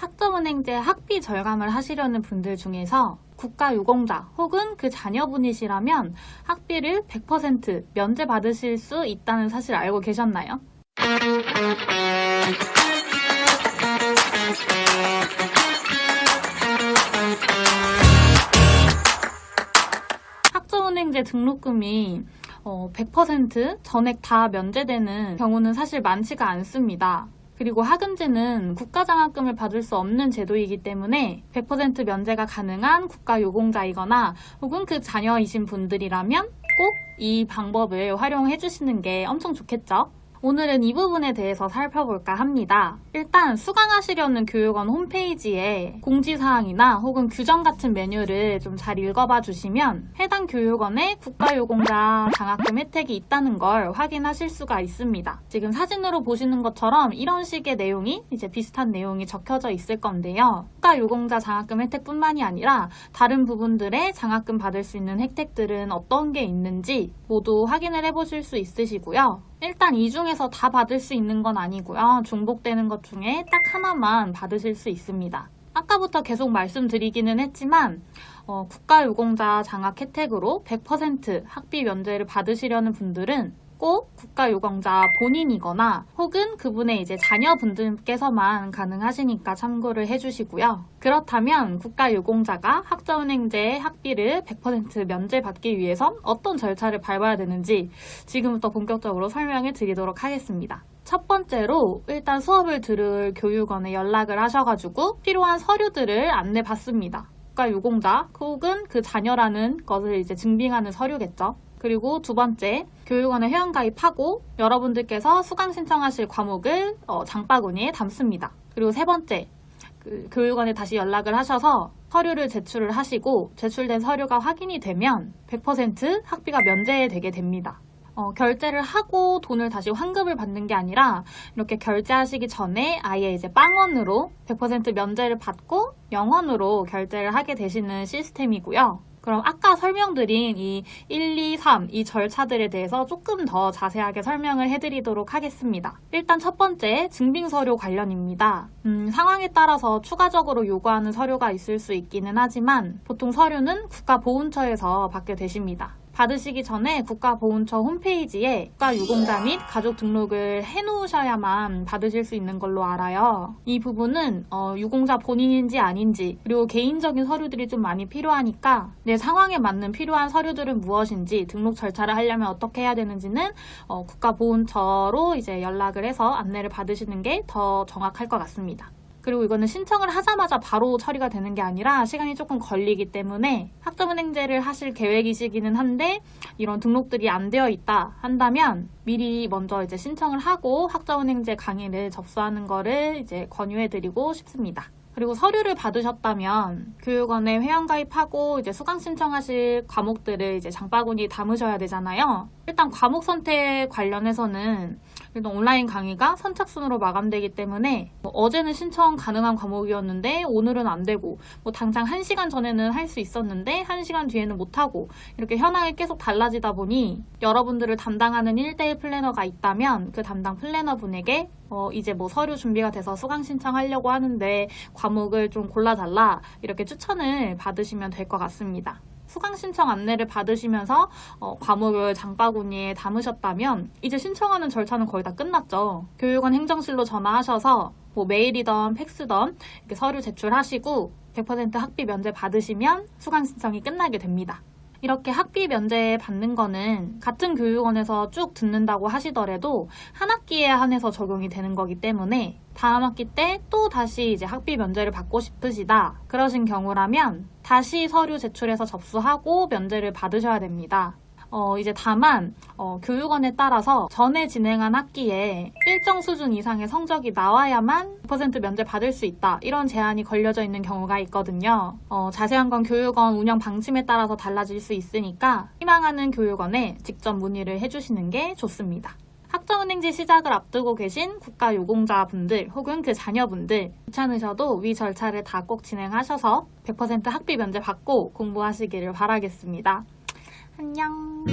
학점은행제 학비 절감을 하시려는 분들 중에서 국가유공자 혹은 그 자녀분이시라면 학비를 100% 면제받으실 수 있다는 사실 알고 계셨나요? 학점은행제 등록금이 어, 100% 전액 다 면제되는 경우는 사실 많지가 않습니다. 그리고 학음제는 국가장학금을 받을 수 없는 제도이기 때문에 100% 면제가 가능한 국가유공자이거나 혹은 그 자녀이신 분들이라면 꼭 이 방법을 활용해 주시는 게 엄청 좋겠죠? 오늘은 이 부분에 대해서 살펴볼까 합니다. 일단 수강하시려는 교육원 홈페이지에 공지사항이나 혹은 규정 같은 메뉴를 좀 잘 읽어봐 주시면 해당 교육원에 국가유공자 장학금 혜택이 있다는 걸 확인하실 수가 있습니다. 지금 사진으로 보시는 것처럼 이런 식의 내용이 이제 비슷한 내용이 적혀져 있을 건데요. 국가유공자 장학금 혜택뿐만이 아니라 다른 부분들의 장학금 받을 수 있는 혜택들은 어떤 게 있는지 모두 확인을 해보실 수 있으시고요. 일단 이 중에서 다 받을 수 있는 건 아니고요. 중복되는 것 중에 딱 하나만 받으실 수 있습니다. 아까부터 계속 말씀드리기는 했지만 어, 국가유공자 장학 혜택으로 100% 학비 면제를 받으시려는 분들은 꼭 국가유공자 본인이거나 혹은 그분의 이제 자녀분들께서만 가능하시니까 참고를 해주시고요. 그렇다면 국가유공자가 학자은행제 학비를 100% 면제받기 위해선 어떤 절차를 밟아야 되는지 지금부터 본격적으로 설명을 드리도록 하겠습니다. 첫 번째로 일단 수업을 들을 교육원에 연락을 하셔가지고 필요한 서류들을 안내 받습니다. 국가 유공자 혹은 그 자녀라는 것을 이제 증빙하는 서류겠죠. 그리고 두 번째, 교육원에 회원가입하고 여러분들께서 수강 신청하실 과목을 어, 장바구니에 담습니다. 그리고 세 번째, 그 교육원에 다시 연락을 하셔서 서류를 제출을 하시고 제출된 서류가 확인이 되면 100% 학비가 면제되게 됩니다. 어, 결제를 하고 돈을 다시 환급을 받는 게 아니라 이렇게 결제하시기 전에 아예 이제 빵원으로 100% 면제를 받고 영원으로 결제를 하게 되시는 시스템이고요. 그럼 아까 설명드린 이 1, 2, 3 이 절차들에 대해서 조금 더 자세하게 설명을 해드리도록 하겠습니다. 일단 첫 번째 증빙 서류 관련입니다. 음, 상황에 따라서 추가적으로 요구하는 서류가 있을 수 있기는 하지만 보통 서류는 국가보훈처에서 받게 되십니다. 받으시기 전에 국가보훈처 홈페이지에 국가유공자 및 가족 등록을 해놓으셔야만 받으실 수 있는 걸로 알아요. 이 부분은 어, 유공자 본인인지 아닌지 그리고 개인적인 서류들이 좀 많이 필요하니까 내 상황에 맞는 필요한 서류들은 무엇인지 등록 절차를 하려면 어떻게 해야 되는지는 어, 국가보훈처로 이제 연락을 해서 안내를 받으시는 게 더 정확할 것 같습니다. 그리고 이거는 신청을 하자마자 바로 처리가 되는 게 아니라 시간이 조금 걸리기 때문에 학점은행제를 하실 계획이시기는 한데 이런 등록들이 안 되어 있다 한다면 미리 먼저 이제 신청을 하고 학점은행제 강의를 접수하는 거를 이제 권유해드리고 싶습니다. 그리고 서류를 받으셨다면 교육원에 회원 가입하고 이제 수강 신청하실 과목들을 이제 장바구니 담으셔야 되잖아요. 일단 과목 선택 관련해서는 일단 온라인 강의가 선착순으로 마감되기 때문에 뭐 어제는 신청 가능한 과목이었는데 오늘은 안 되고 뭐 당장 1시간 전에는 할 수 있었는데 1시간 뒤에는 못하고 이렇게 현황이 계속 달라지다 보니 여러분들을 담당하는 1대1 플래너가 있다면 그 담당 플래너 분에게 어, 이제 뭐 서류 준비가 돼서 수강 신청하려고 하는데 과목을 좀 골라달라 이렇게 추천을 받으시면 될 것 같습니다. 수강 신청 안내를 받으시면서 어, 과목을 장바구니에 담으셨다면 이제 신청하는 절차는 거의 다 끝났죠. 교육원 행정실로 전화하셔서 뭐 메일이던 팩스던 이렇게 서류 제출하시고 100% 학비 면제 받으시면 수강 신청이 끝나게 됩니다. 이렇게 학비 면제 받는 거는 같은 교육원에서 쭉 듣는다고 하시더라도 한 학기에 한해서 적용이 되는 거기 때문에 다음 학기 때 또 다시 이제 학비 면제를 받고 싶으시다. 그러신 경우라면 다시 서류 제출해서 접수하고 면제를 받으셔야 됩니다. 어, 이제 다만, 어, 교육원에 따라서 전에 진행한 학기에 일정 수준 이상의 성적이 나와야만 100% 면제 받을 수 있다. 이런 제한이 걸려져 있는 경우가 있거든요. 어, 자세한 건 교육원 운영 방침에 따라서 달라질 수 있으니까 희망하는 교육원에 직접 문의를 해주시는 게 좋습니다. 학점은행제 시작을 앞두고 계신 국가유공자분들 혹은 그 자녀분들 귀찮으셔도 위 절차를 다 꼭 진행하셔서 100% 학비 면제 받고 공부하시기를 바라겠습니다. 안녕.